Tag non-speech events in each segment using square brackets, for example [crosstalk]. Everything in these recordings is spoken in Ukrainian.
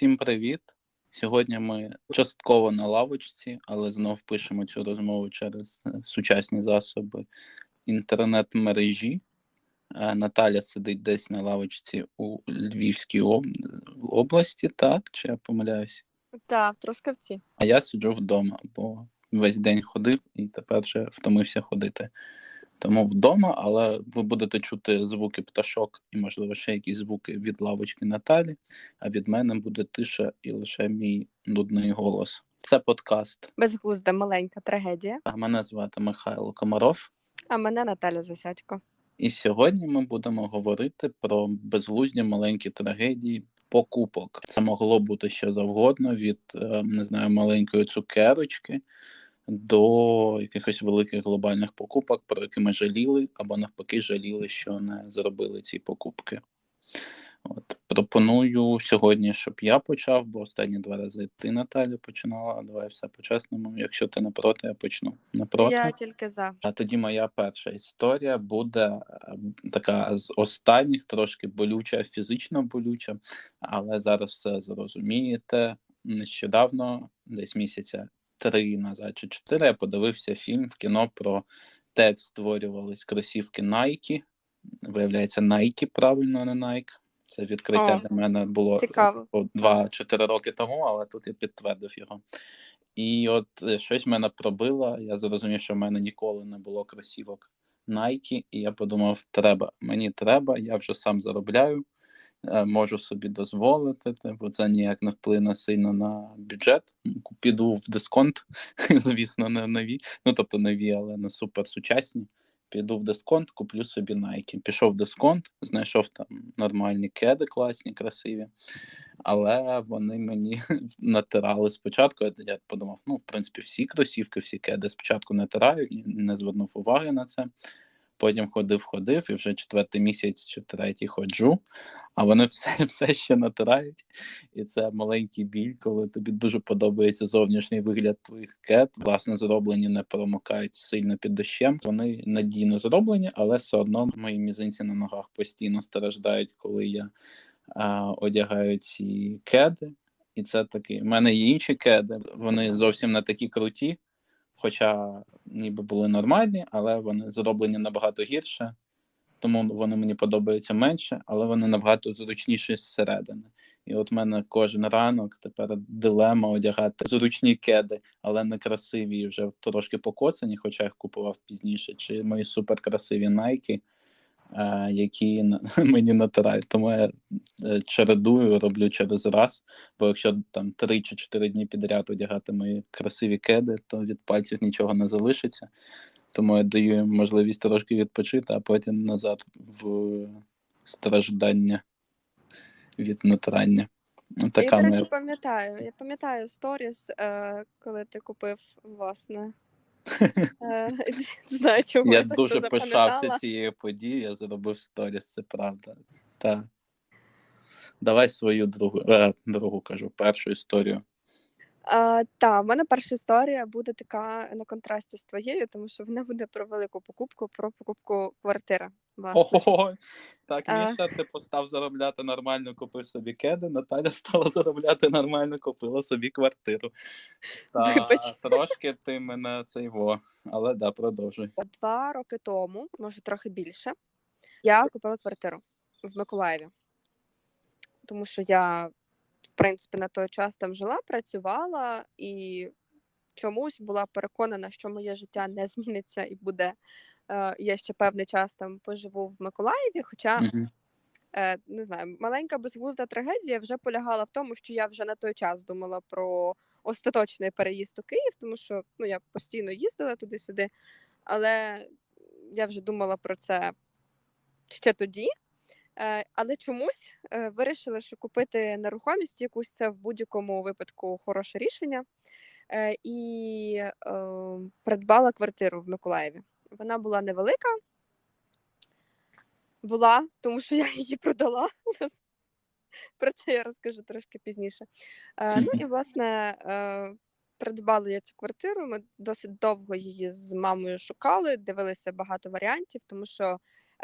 Всім привіт! Сьогодні ми частково на лавочці, але знов пишемо цю розмову через е, сучасні засоби інтернет-мережі. Е, Наталя сидить десь на лавочці у Львівській області, так? Чи я помиляюсь? Так, в Трускавці. А я сиджу вдома, бо весь день ходив і тепер вже втомився ходити. Тому вдома, але ви будете чути звуки пташок і, можливо, ще якісь звуки від лавочки Наталі, а від мене буде тиша і лише мій нудний голос. Це подкаст. Безглузда маленька трагедія. А мене звати Михайло Комаров. А мене Наталя Засядько. І сьогодні ми будемо говорити про безглузді маленькі трагедії покупок. Це могло бути що завгодно від е, не знаю маленької цукерочки до якихось великих глобальних покупок, про які ми жаліли, або навпаки жаліли, що не зробили ці покупки. От пропоную сьогодні, щоб я почав, бо останні два рази ти Наталя починала. Давай все по-чесному. Якщо ти не проти, я почну. Не проти? Я тільки за. А тоді моя перша історія буде е, така з останніх, трошки болюча, фізично болюча, але зараз все зрозумієте. Нещодавно, десь місяця три назад чи чотири, я подивився фільм в кіно про те, як створювались кросівки Nike. Виявляється, Nike, правильно, не Nike. Це відкриття О, для мене було цікаво. о, два-чотири роки тому, але тут я підтвердив його. І от е, щось мене пробило. Я зрозумів, що в мене ніколи не було кросівок Nike, і я подумав, треба, мені треба, я вже сам заробляю, можу собі дозволити, бо це ніяк не вплине сильно на бюджет. Піду в дисконт, [laughs] звісно, не нові, ну тобто нові, але не супер сучасні. Піду в дисконт, куплю собі Nike. Пішов в дисконт, знайшов там нормальні кеди, класні, красиві, але вони мені [laughs] натирали спочатку. Я подумав, ну, в принципі, всі кросівки, всі кеди спочатку натирають, не звернув уваги на це. Потім ходив, ходив, і вже четвертий місяць чи третій ходжу, а вони [laughs] все, все ще натирають. І це маленький біль, коли тобі дуже подобається зовнішній вигляд твоїх кет. Власне, зроблені не промокають сильно під дощем. Вони надійно зроблені, але все одно мої мізинці на ногах постійно страждають, коли я а, одягаю ці кеди. І це такий. У мене є інші кеди, вони зовсім не такі круті, хоча ніби були нормальні, але вони зроблені набагато гірше. Тому вони мені подобаються менше, але вони набагато зручніші зсередини. І от в мене кожен ранок тепер дилема одягати зручні кеди, але не красиві, вже трошки покоцані, хоча їх купував пізніше, чи мої суперкрасиві найки, які [laughs] мені натирають. Тому я е, чередую, роблю через раз. Бо якщо там 3 чи 4 дні підряд одягати мої красиві кеди, то від пальців нічого не залишиться. Тому я даю їм можливість трошки відпочити, а потім назад в страждання від натирання. Ну, Я, Така до речі, моя пам'ятаю. Я пам'ятаю сторіс, е, коли ти купив, власне. Е, [laughs] знаю, чому я дуже пишався цією подією, я зробив сторіс, це правда. Так. Давай свою другу, е, другу кажу, першу історію. А, та, в мене перша історія буде така на контрасті з твоєю, тому що вона буде про велику покупку, про покупку квартири. Власне. Ого, так Міша, ти постав заробляти нормально, купив собі кеди, Наталя стала [laughs] заробляти нормально, купила собі квартиру. Та Вибач. трошки ти мене цей во, але да, продовжуй. Два роки тому, може трохи більше, я купила квартиру в Миколаєві. Тому що я, в принципі, на той час там жила, працювала і чомусь була переконана, що моє життя не [laughs] зміниться і буде. е, Я ще певний час там поживу в Миколаєві. Хоча, е, не знаю, маленька безглузда трагедія вже полягала в тому, що я вже на той час думала про остаточний переїзд у Київ, тому що ну, я постійно їздила туди-сюди, але я вже думала про це ще тоді. Е, Але чомусь е, вирішила, що купити нерухомість якусь це в будь-якому випадку хороше рішення. Е, І придбала квартиру в Миколаєві. Вона була невелика. Була, тому що я її продала. [laughs] Про це я розкажу трошки пізніше. Ну і власне придбала я цю квартиру. Ми досить довго її з мамою шукали, дивилися багато варіантів, тому що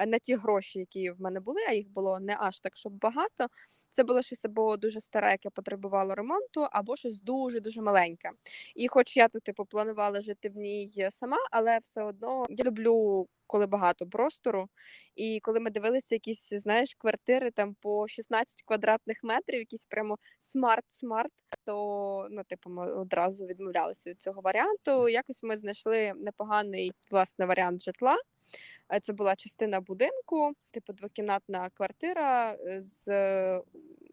на ті гроші, які в мене були, а їх було не аж так, щоб багато. це було щось або дуже старе, яке потребувало ремонту, або щось дуже дуже маленьке. І, хоч я тут типу планувала жити в ній сама, але все одно я люблю. Коли багато простору, і коли ми дивилися якісь, знаєш, квартири там по 16 квадратних метрів, якісь прямо смарт-смарт, то ну, типу, ми одразу відмовлялися від цього варіанту. Якось ми знайшли непоганий власне варіант житла. Е, Це була частина будинку, типу двокімнатна квартира е, з е,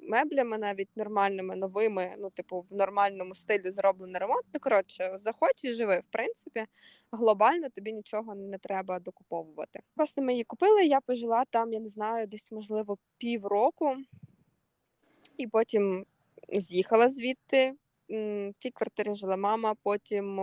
меблями, навіть нормальними, новими, ну, типу, в нормальному стилі зроблений ремонт. Ну, коротше, заходь і живи. В принципі, глобально тобі нічого не треба докуповувати. Власне, ми її купили. Я пожила там, я не знаю, десь можливо півроку, і потім з'їхала звідти. В тій квартирі жила мама. Потім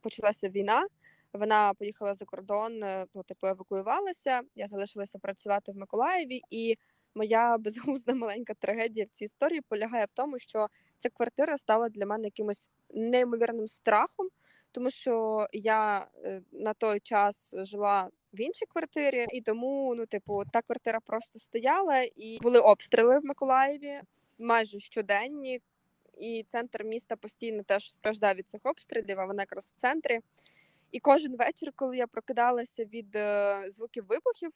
почалася війна. Вона поїхала за кордон, е, ну типу евакуювалася. Я залишилася працювати в Миколаєві, і моя [laughs] безглузда маленька трагедія в цій історії полягає в тому, що ця квартира стала для мене якимось неймовірним страхом, тому що я е, на той час жила в іншій квартирі, і тому, ну, типу, та квартира просто стояла, і були обстріли в Миколаєві майже щоденні. І центр міста постійно теж страждав від цих обстрілів, а вона якраз в центрі. І кожен вечір, коли я прокидалася від е, звуків вибухів,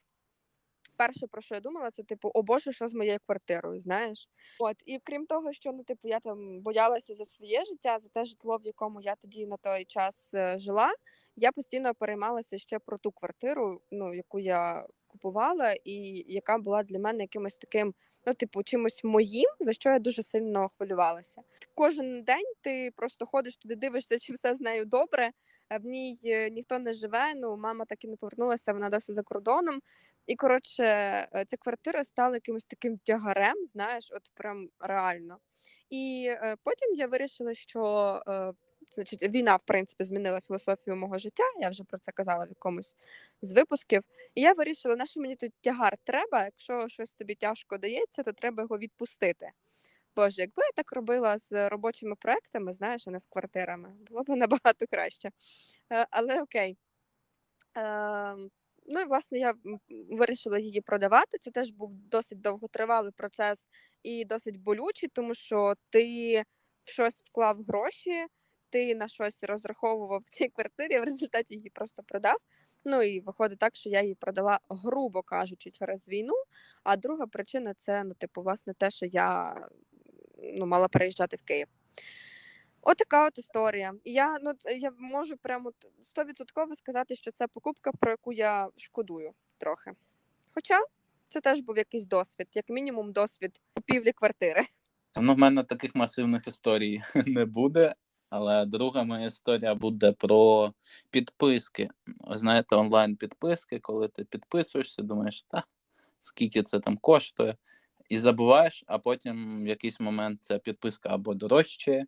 перше про що я думала, це типу, о Боже, що з моєю квартирою, знаєш? От і крім того, що ну, типу, я там боялася за своє життя, за те житло, в якому я тоді на той час е, жила. Я постійно переймалася ще про ту квартиру, ну яку я купувала, і яка була для мене якимось таким. Ну, типу, чимось моїм, за що я дуже сильно хвилювалася. Кожен день ти просто ходиш туди, дивишся, чи все з нею добре. В ній е, ніхто не живе. Ну, мама так і не повернулася, вона досі за кордоном. І коротше, е, ця квартира стала якимось таким тягарем, знаєш, от прям реально. І е, потім я вирішила, що значить, війна, в принципі, змінила філософію мого життя. Я вже про це казала в якомусь з випусків. І я вирішила, на що мені тут тягар треба. Якщо щось тобі тяжко дається, то треба його відпустити. Боже, якби я так робила з робочими проектами, знаєш, а не з квартирами, було б [laughs] набагато краще. Е, Але окей. Е, Ну і власне я вирішила її продавати. Це теж був досить довготривалий процес і досить болючий, тому що ти в щось вклав гроші, ти на щось розраховував в цій квартирі, в результаті її просто продав. Ну і виходить так, що я її продала, грубо кажучи, через війну. А друга причина це ну, типу, власне, те, що я ну, мала переїжджати в Київ. Отака от історія. І Я ну я можу прямо стовідсотково сказати, що це покупка, про яку я шкодую трохи. Хоча це теж був якийсь досвід, як мінімум, досвід купівлі квартири. Ну, в мене таких масивних історій [laughs] не буде. Але друга моя історія буде про підписки. Знаєте, онлайн підписки, коли ти підписуєшся, думаєш, та скільки це там коштує, і забуваєш, а потім в якийсь момент ця підписка або дорожчає,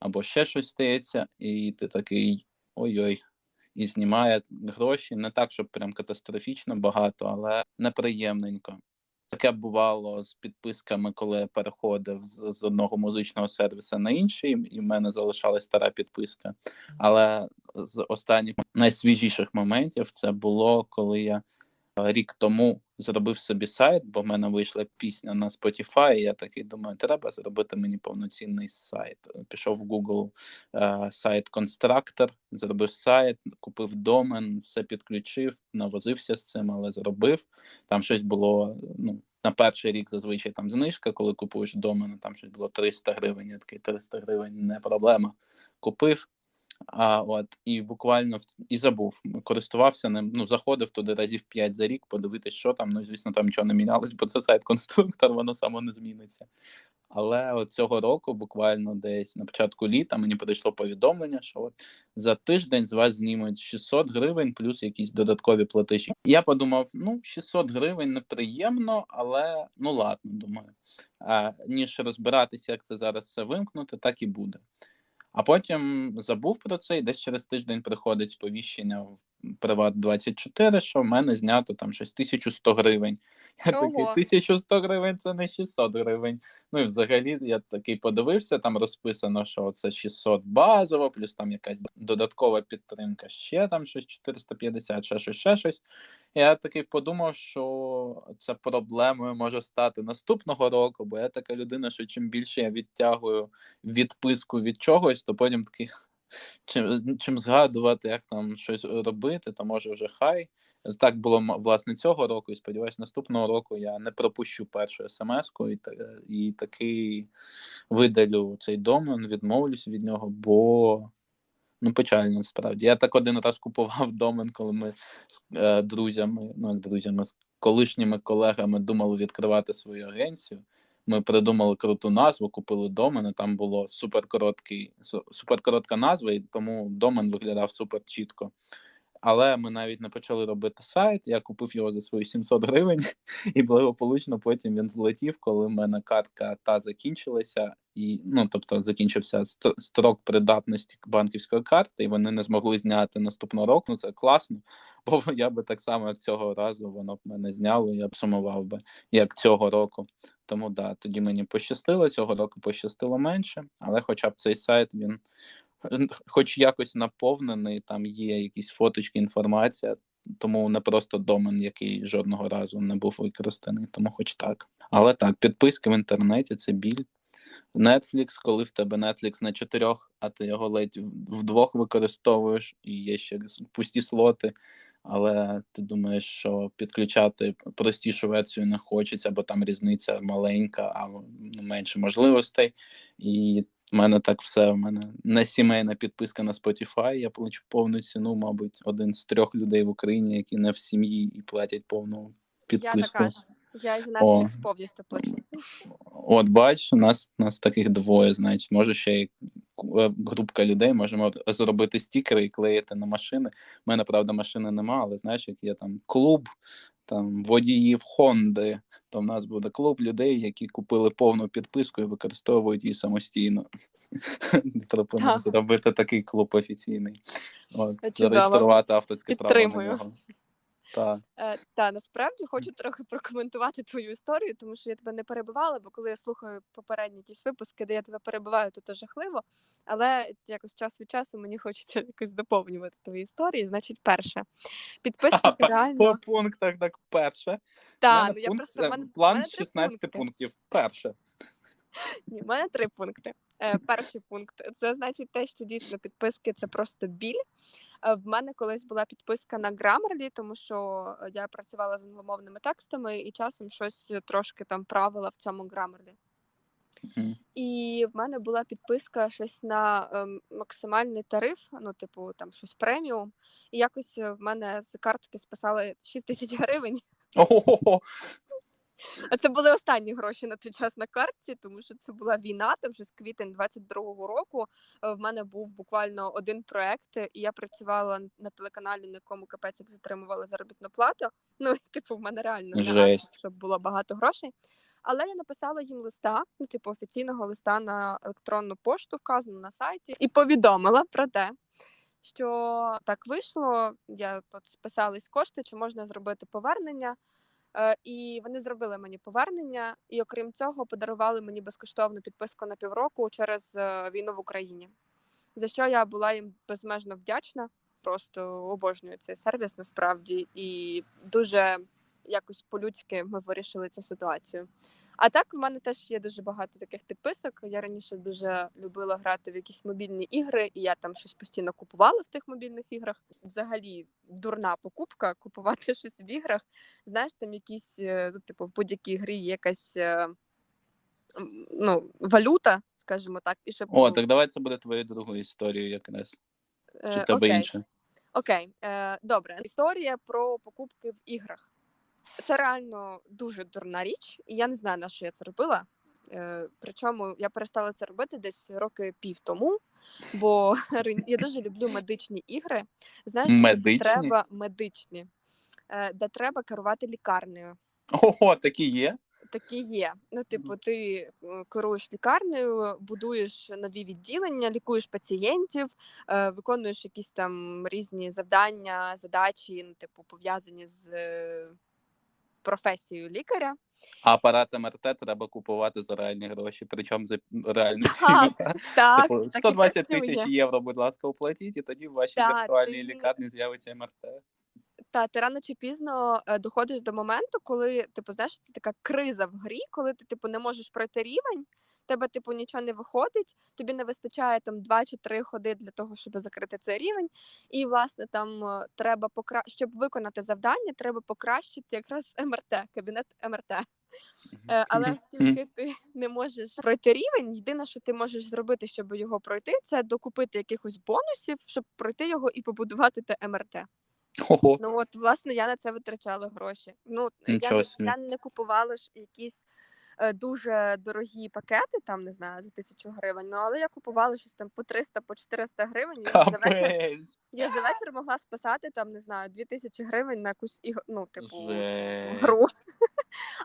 або ще щось стається, і ти такий ой-ой, і знімає гроші. Не так, щоб прям катастрофічно багато, але неприємненько. Таке бувало з підписками, коли я переходив з, з одного музичного сервісу на інший, і в мене залишалась стара підписка. Але з останніх найсвіжіших моментів це було, коли я рік тому зробив собі сайт, бо в мене вийшла пісня на Spotify, і я такий думаю, треба зробити мені повноцінний сайт. Пішов в Google е, сайт конструктор, зробив сайт, купив домен, все підключив, навозився з цим, але зробив. Там щось було ну, на перший рік зазвичай там знижка, коли купуєш домен, там щось було 300 гривень. Я такий 300 гривень не проблема. Купив. А от і буквально і забув, користувався ним. Ну заходив туди разів 5 за рік, подивитись, що там. Ну звісно, там нічого не мінялось, бо це сайт конструктор, воно само не зміниться. Але от цього року, буквально десь на початку літа, мені прийшло повідомлення, що от за тиждень з вас знімуть 600 гривень плюс якісь додаткові платежі. Я подумав: ну 600 гривень неприємно, але ну ладно, думаю. А, ніж розбиратися, як це зараз все вимкнути, так і буде. А потім забув про це, і десь через тиждень приходить сповіщення в Приват 24, що в мене знято там щось 1100 гривень. Я Ого. такий 1100 гривень це не 600 гривень. Ну і взагалі я такий подивився, там розписано, що це 600 базово, плюс там якась додаткова підтримка, ще там щось 450, ще щось, ще щось. Я такий подумав, що це проблемою може стати наступного року, бо я така людина, що чим більше я відтягую відписку від чогось, то потім такий [laughs] чим, чим згадувати, як там щось робити, то може вже хай. Так було власне цього року, і сподіваюся, наступного року я не пропущу першу смс-ку і, і таки видалю цей домен, відмовлюсь від нього, бо ну печально насправді. Я так один раз купував домен, коли ми з е, друзями, ну друзями, з колишніми колегами думали відкривати свою агенцію. Ми придумали круту назву, купили домен, і там було суперкороткий, су- суперкоротка назва, і тому домен виглядав супер чітко. Але ми навіть не почали робити сайт. Я купив його за свої 700 гривень, [laughs] і благополучно потім він злетів, коли в мене картка та закінчилася, і ну тобто закінчився ст- строк придатності банківської карти, і вони не змогли зняти наступного року. Ну це класно. Бо [laughs] я би так само, як цього разу, воно б мене зняло, я б сумував би, як цього року. Тому да, тоді мені пощастило, цього року пощастило менше, але хоча б цей сайт він хоч якось наповнений, там є якісь фоточки, інформація, тому не просто домен, який жодного разу не був використаний, тому хоч так. Але так, підписки в інтернеті це біль. Netflix, коли в тебе Netflix на чотирьох, а ти його ледь вдвох використовуєш, і є ще пусті слоти. Але ти думаєш, що підключати простішу версію не хочеться, бо там різниця маленька, а менше можливостей. І в мене так все. У мене не сімейна підписка на Spotify. Я плачу повну ціну, мабуть, один з трьох людей в Україні, які не в сім'ї і платять повну підписку. Я така ж. Я О. Netflix повністю плачу. От бач, у нас, нас таких двоє, значить, може ще й е, групка людей, можемо зробити стікери і клеїти на машини. У мене, правда, машини нема, але знаєш, як є там клуб там водіїв Хонди, то в нас буде клуб людей, які купили повну підписку і використовують її самостійно. [laughs] Пропоную зробити такий клуб офіційний. От, зареєструвати авторське право на нього. Так. Е, та насправді хочу трохи прокоментувати твою історію, тому що я тебе не перебивала, бо коли я слухаю попередні якісь випуски, де я тебе перебиваю, то це жахливо. Але якось час від часу мені хочеться [laughs] якось доповнювати твої історії. Значить, перше, підписка [laughs] По реально пунктах так перше. та ну я пункт- просто мене, план з 16 пункти. пунктів. Перше. [laughs] Ні, в мене три пункти. Е, перший пункт це значить те, що дійсно підписки це просто біль. В мене колись була підписка на Grammarly, тому що е, я працювала з англомовними текстами і часом щось трошки там правила в цьому Grammarly. Мгм. І в мене була підписка щось на ем, максимальний тариф, ну, типу, там щось преміум. І якось е, в мене з картки списали 6 тисяч гривень. А це були останні гроші на той час на картці, тому що це була війна, там щось квітень 22-го року. Е, В мене був буквально один проект, і я працювала на телеканалі, на якому капець як затримували заробітну плату. Ну, [laughs] типу, в мене реально не Жесть. аж, щоб було багато грошей. Але я написала їм листа, ну, типу, офіційного листа на електронну пошту, вказану на сайті, і повідомила про те, що так вийшло. Я тут списались кошти, чи можна зробити повернення. Е, І вони зробили мені повернення, і окрім цього, подарували мені безкоштовну підписку на півроку через е, війну в Україні. За що я була їм безмежно вдячна. Просто обожнюю цей сервіс насправді, і дуже якось по-людськи ми вирішили цю ситуацію. А так, в мене теж є дуже багато таких підписок. Я раніше дуже любила грати в якісь мобільні ігри, і я там щось постійно купувала в тих мобільних іграх. Взагалі дурна покупка [laughs] купувати щось в іграх. Знаєш, там якісь, е, ну, типу, в будь-якій грі є якась е, ну, валюта, скажімо так, і щоб О, так давай це буде твоєю другою історією якраз. Чи е, тебе окей. інше? Окей, е, добре. Історія про покупки в іграх. Це реально дуже дурна річ, і я не знаю, на що я це робила. Е, причому я перестала це робити десь роки пів тому, бо [laughs] я дуже люблю медичні ігри. Знаєш, де Медичні? треба медичні, е, де треба керувати лікарнею. Ого, такі є. Такі є. Ну, типу, ти е, керуєш лікарнею, будуєш нові відділення, лікуєш пацієнтів, е, виконуєш якісь там різні завдання, задачі, ну, типу, пов'язані з професією лікаря. А апарат МРТ треба купувати за реальні гроші, причому за реальні Так, Так, Типу, так 120 тисяч євро, будь ласка, оплатіть, і тоді в вашій Так, віртуальній ти- лікарні з'явиться МРТ. Та ти рано чи пізно е, доходиш до моменту, коли типу, знаєш, це така криза в грі, коли ти типу не можеш пройти рівень, тебе типу нічого не виходить, тобі не вистачає там 2 чи 3 ходи для того, щоб закрити цей рівень. І власне там е, треба покра... щоб виконати завдання, треба покращити якраз [laughs] МРТ, кабінет МРТ. Е, Але оскільки ти не можеш пройти рівень, єдине, що ти можеш зробити, щоб його пройти, це докупити якихось бонусів, щоб пройти його і побудувати те МРТ. Ого. Ну от, власне, я на це витрачала гроші. Ну, я, Нічого я не купувала ж якісь дуже дорогі пакети, там не знаю, за тисячу гривень. Ну але я купувала щось там по 300, по 400 гривень. І за вечір, я за вечір могла спасати там, не знаю, 2000 гривень на якусь іго- ну, типу, Жесть. гру. [laughs]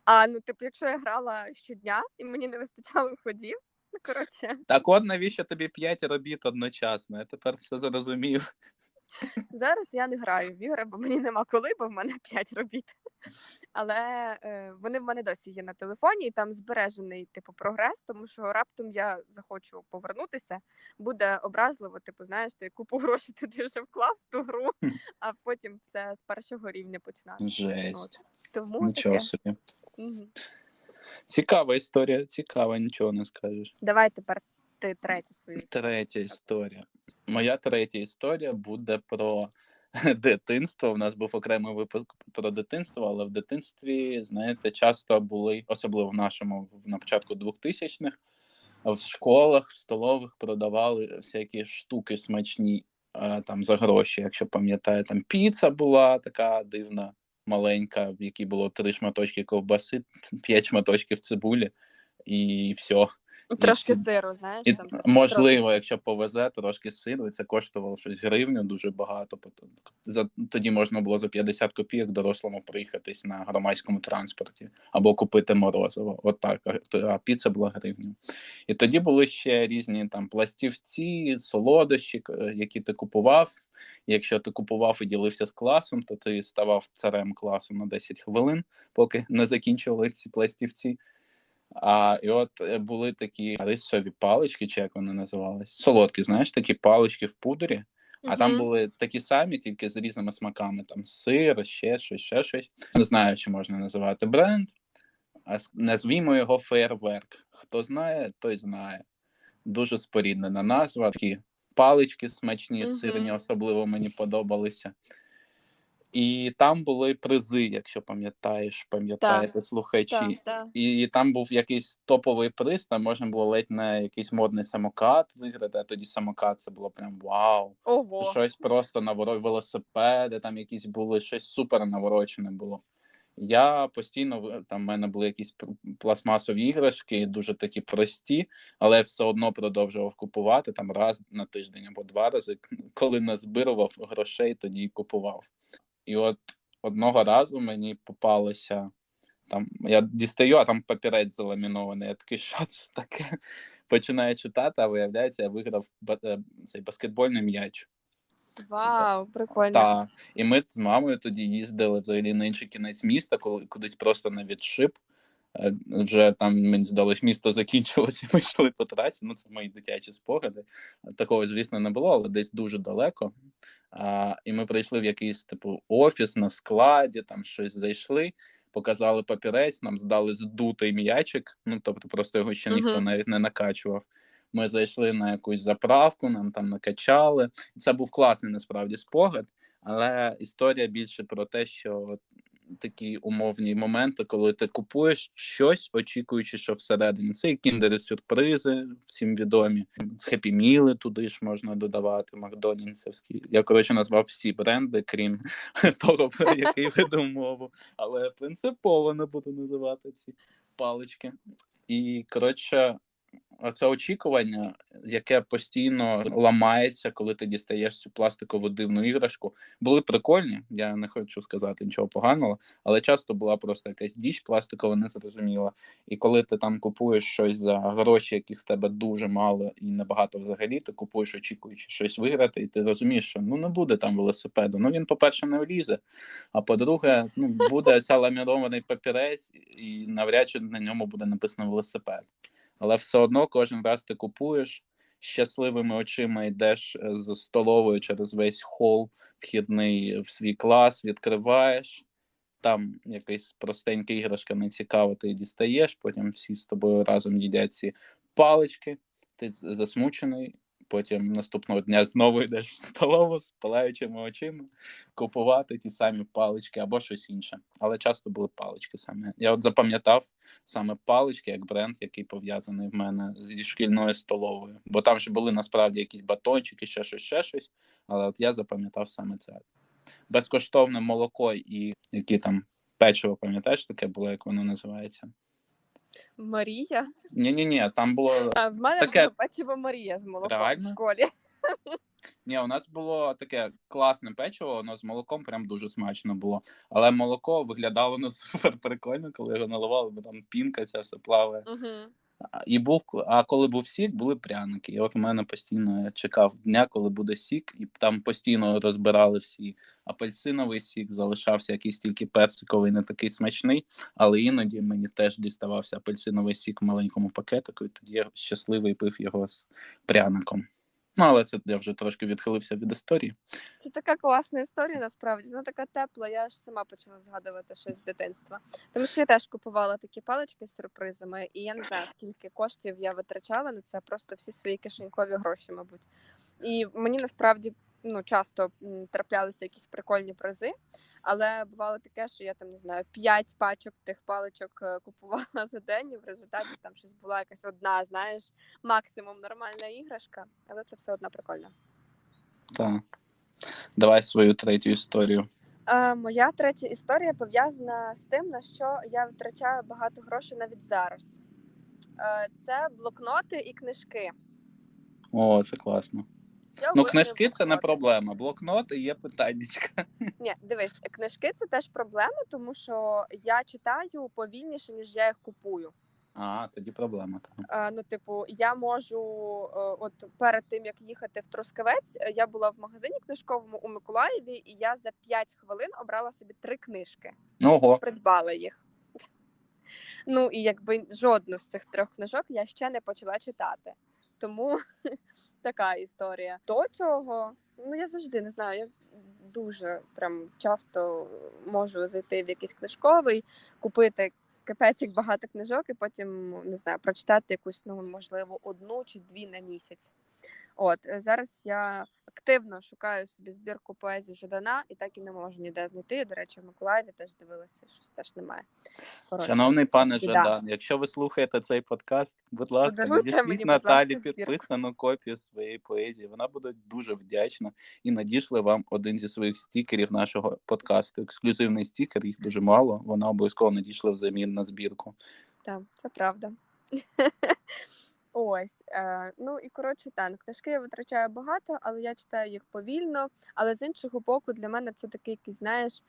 А ну, типу, якщо я грала щодня і мені не вистачало ходів, ну коротше, Так от навіщо тобі п'ять робіт одночасно? Я тепер все зрозумів. Зараз я не граю в ігри, бо мені нема коли, бо в мене 5 робіт. Але е, вони в мене досі є на телефоні, і там збережений типу прогрес, тому що раптом я захочу повернутися, буде образливо. Типу, знаєш, ти купу грошей [laughs] туди вже вклав в ту гру, а потім все з першого рівня починати. Жесть. Тому Нічого таке. собі. Мгм. Цікава історія, цікава, нічого не скажеш. Давай тепер ти третю свою. історію. Третя історія. Моя третя історія буде про [laughs] дитинство. У нас був окремий випуск про дитинство, але в дитинстві, знаєте, часто були, особливо в нашому на початку 2000-х, в школах, в столових продавали всякі штуки смачні там за гроші. Якщо пам'ятаєте, там піца була така дивна, маленька, в якій було три шматочки ковбаси, п'ять шматочків цибулі, і все. Трошки всі- сиру, знаєш. І, там, можливо, трошечки. якщо повезе, трошки сиру, і це коштувало щось гривню дуже багато. За, тоді можна було за 50 копійок дорослому проїхатись на громадському транспорті або купити морозиво. От так, а, а піца була гривню. І тоді були ще різні там пластівці, солодощі, які ти купував. Якщо ти купував і ділився з класом, то ти ставав царем класу на 10 хвилин, поки не закінчувалися ці пластівці. А і от е, були такі рисові палички, чи як вони називались, солодкі, знаєш, такі палички в пудрі. А там були такі самі, тільки з різними смаками: там сир, ще щось, ще щось. Не знаю, чи можна називати бренд. А назвімо його фейерверк. Хто знає, той знає. Дуже споріднена назва. Такі палички смачні, Мгм. сирні, особливо мені подобалися. І там були призи, якщо пам'ятаєш, пам'ятаєте слухачі. Так, так. І там був якийсь топовий приз, там можна було ледь не якийсь модний самокат виграти, а тоді самокат це було прям вау. Ого. Щось просто наворо... велосипеди, там якісь були, щось супер наворочене було. Я постійно там в мене були якісь пластмасові іграшки, дуже такі прості, але я все одно продовжував купувати там раз на тиждень або два рази. Коли назбирував грошей, тоді і купував. І от одного разу мені попалося там, я дістаю, а там папірець заламінований. Я такий, що це таке? [laughs] Починаю читати, а виявляється, я виграв е, цей баскетбольний м'яч. Вау, прикольно. Так. і ми з мамою тоді їздили взагалі на інший кінець міста, коли кудись просто на відшип. Е, Вже там мені здалось, місто закінчилося, [laughs] ми йшли по трасі. Ну, це мої дитячі спогади. Такого, звісно, не було, але десь дуже далеко. А, і ми прийшли в якийсь типу офіс на складі, там щось зайшли, показали папірець, нам здали здутий м'ячик. Ну тобто, просто його ще ніхто Мгм. навіть не накачував. Ми зайшли на якусь заправку, нам там накачали. Це був класний насправді спогад, але історія більше про те, що такі умовні моменти, коли ти купуєш щось, очікуючи, що всередині це і кіндери сюрпризи, всім відомі. Хеппі міли туди ж можна додавати, Макдональдсовські. Я коротше назвав всі бренди, крім [laughs] того, про який [laughs] веду мову. Але принципово не буду називати ці палички. І коротше, оце очікування, яке постійно ламається, коли ти дістаєш цю пластикову дивну іграшку, були прикольні. Я не хочу сказати нічого поганого, але часто була просто якась діч пластикова, незрозуміла. І коли ти там купуєш щось за гроші, яких в тебе дуже мало і небагато взагалі, ти купуєш, очікуючи щось виграти, і ти розумієш, що ну не буде там велосипеду. Ну він, по-перше, не влізе. А по-друге, ну буде [laughs] ця ламірований папірець, і навряд чи на ньому буде написано велосипед. Але все одно кожен раз ти купуєш щасливими очима йдеш е, з столовою через весь хол вхідний в свій клас, відкриваєш. Там якась простенька іграшка не цікава, ти дістаєш, потім всі з тобою разом їдять ці палички, ти засмучений, потім наступного дня знову йдеш в столову з палаючими очима купувати ті самі палички або щось інше. Але часто були палички саме. Я от запам'ятав саме палички як бренд, який пов'язаний в мене зі шкільною столовою. Бо там ж були насправді якісь батончики, ще щось, ще щось. Але от я запам'ятав саме це. Безкоштовне молоко і які там печиво, пам'ятаєш, таке було, як воно називається? Марія. Ні, ні, ні, там було. А в мене Таке- [laughs] було печиво Марія з молоком Реально? в школі. [laughs] Ні, у нас було таке класне печиво, воно з молоком прям дуже смачно було. Але молоко виглядало [laughs] не супер прикольно, коли його наливали, бо там пінка ця все плаває. Угу. І був, а коли був сік, були пряники. І от у мене постійно я чекав дня, коли буде сік, і там постійно розбирали всі апельсиновий сік, залишався якийсь тільки персиковий, не такий смачний, але іноді мені теж діставався апельсиновий сік в маленькому пакетику, і тоді я щасливий пив його з пряником. Ну, але це я вже трошки відхилився від історії. Це така класна історія, насправді. Вона така тепла. Я ж сама почала згадувати щось з дитинства. Тому що я теж купувала такі палички з сюрпризами, і я не знаю, скільки коштів я витрачала на це, просто всі свої кишенькові гроші, мабуть. І мені насправді ну, часто траплялися якісь прикольні призи, але бувало таке, що я там не знаю, п'ять пачок тих паличок е, купувала [laughs] за день, і в результаті там щось була якась одна, знаєш, максимум нормальна іграшка, але це все одно прикольно. Так. Давай свою третю історію. Е, моя третя історія пов'язана з тим, на що я витрачаю багато грошей навіть зараз. Е, це блокноти і книжки. О, це класно. Я Ну, книжки це не проблема. Блокноти є питаннячка. [laughs] Ні, дивись, книжки це теж проблема, тому що я читаю повільніше, ніж я їх купую. А, тоді проблема. Е, ну, типу, я можу, е, от перед тим як їхати в Трускавець, е, я була в магазині книжковому у Миколаєві, і я за 5 хвилин обрала собі три книжки. Ого. придбала їх. [laughs] Ну і якби жодну з цих трьох книжок я ще не почала читати. Тому така історія. До цього, ну я завжди не знаю, я дуже прям часто можу зайти в якийсь книжковий, купити капець як багато книжок, і потім не знаю, прочитати якусь, ну можливо, одну чи дві на місяць. От зараз я активно шукаю собі збірку поезії Жадана і так і не можу ніде знайти. До речі, в Миколаєві теж дивилася, щось теж немає. Коротше, Шановний пане. Жадан, якщо ви слухаєте цей подкаст, будь ласка, надішліть Наталі підписану копію своєї поезії. Вона буде дуже вдячна і надішле вам один зі своїх стікерів нашого подкасту. Ексклюзивний стікер, їх дуже мало. Вона обов'язково надійшла взамін на збірку. Так, це правда. [laughs] Ось, е, ну і коротше, так, книжки я витрачаю багато, але я читаю їх повільно. Але з іншого боку, для мене це такий якийсь, знаєш,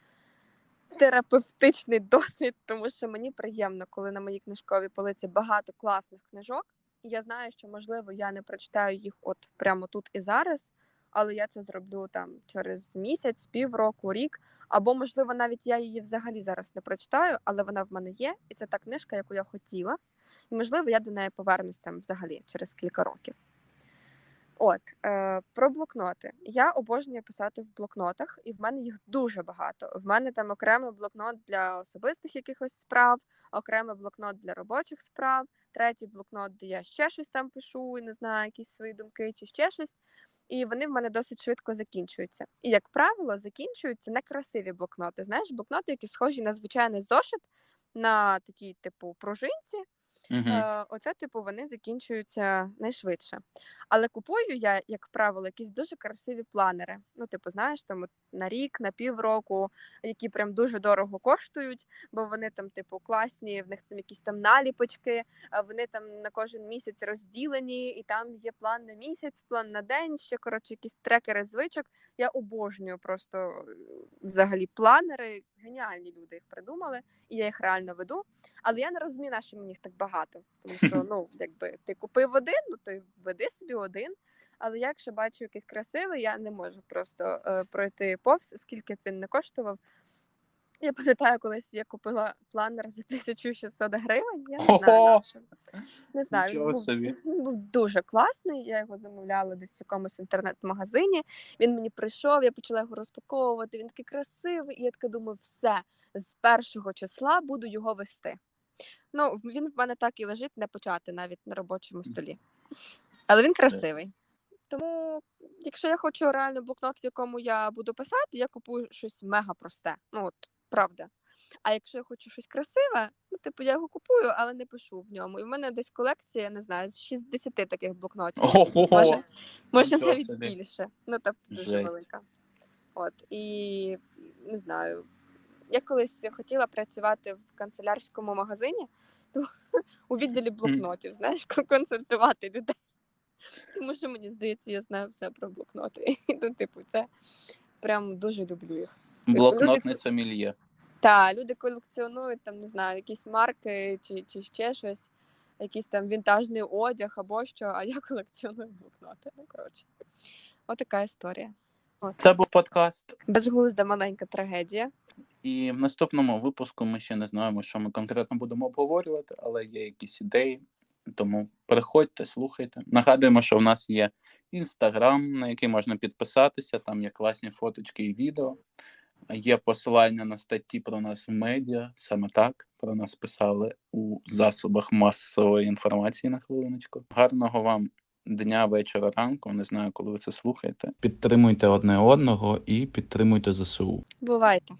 терапевтичний досвід, тому що мені приємно, коли на моїй книжковій полиці багато класних книжок, і я знаю, що можливо я не прочитаю їх от прямо тут і зараз, але я це зроблю там через місяць, півроку, рік, або можливо навіть я її взагалі зараз не прочитаю, але вона в мене є, і це та книжка, яку я хотіла. І можливо, я до неї повернусь там взагалі через кілька років. От е, про блокноти. Я обожнюю писати в блокнотах, і в мене їх дуже багато. В мене там окремий блокнот для особистих якихось справ, окремий блокнот для робочих справ, третій блокнот, де я ще щось там пишу, і не знаю, якісь свої думки чи ще щось. І вони в мене досить швидко закінчуються. І, як правило, закінчуються некрасиві блокноти. Знаєш, блокноти, які схожі на звичайний зошит, на такій, типу, пружинці. Угу. Е, оце, типу, вони закінчуються найшвидше. Але купую я, як правило, якісь дуже красиві планери. Ну, типу, знаєш, там от на рік, на півроку, які прям дуже дорого коштують, бо вони там, типу, класні, в них там якісь там наліпочки, вони там на кожен місяць розділені, і там є план на місяць, план на день, ще коротше, якісь трекери звичок. Я обожнюю просто е, взагалі планери. Геніальні люди їх придумали, і я їх реально веду. Але я не розумію, на що мені їх так багато. Тому що [laughs] ну, якби ти купив один, ну то й веди собі один. Але я, якщо бачу якийсь красивий, я не можу просто е, пройти повз, скільки б він не коштував. Я пам'ятаю, колись я купила планер за 1600 гривень. Я не знаю, на. Не знаю, він був, він був дуже класний. Я його замовляла десь в якомусь інтернет-магазині. Він мені прийшов, я почала його розпаковувати. Він такий красивий, і я така думаю, все з першого числа буду його вести. Ну, він в мене так і лежить, не почати навіть на робочому столі. Але він красивий. Тому, якщо я хочу реально блокнот, в якому я буду писати, я купую щось мега просте. Ну от правда. А якщо я хочу щось красиве, ну типу я його купую, але не пишу в ньому. І в мене десь колекція, не знаю, з 60 таких блокнотів. Може, може навіть собі. більше. Ну тобто дуже Жесть. велика. От і не знаю. Я колись хотіла працювати в канцелярському магазині [laughs] у відділі блокнотів, знаєш, [laughs] консультувати людей. Тому що мені здається, я знаю все про блокноти. [laughs] Ну, типу, це прям дуже люблю їх. Блокнотний сомельє. Та люди колекціонують там, не знаю, якісь марки чи, чи ще щось, якийсь там вінтажний одяг або що, а я [laughs] колекціоную блокноти. Ну, коротше, отака історія. От. Це був подкаст. Безглузда маленька трагедія. І в наступному випуску ми ще не знаємо, що ми конкретно будемо обговорювати, але є якісь ідеї. Тому приходьте, слухайте. Нагадуємо, що в нас є інстаграм, на який можна підписатися. Там є класні фоточки і відео. Є посилання на статті про нас в медіа. Саме так про нас писали у засобах масової інформації на хвилиночку. Гарного вам дня, вечора, ранку. Не знаю, коли ви це слухаєте. Підтримуйте одне одного і підтримуйте ЗСУ. Бувайте.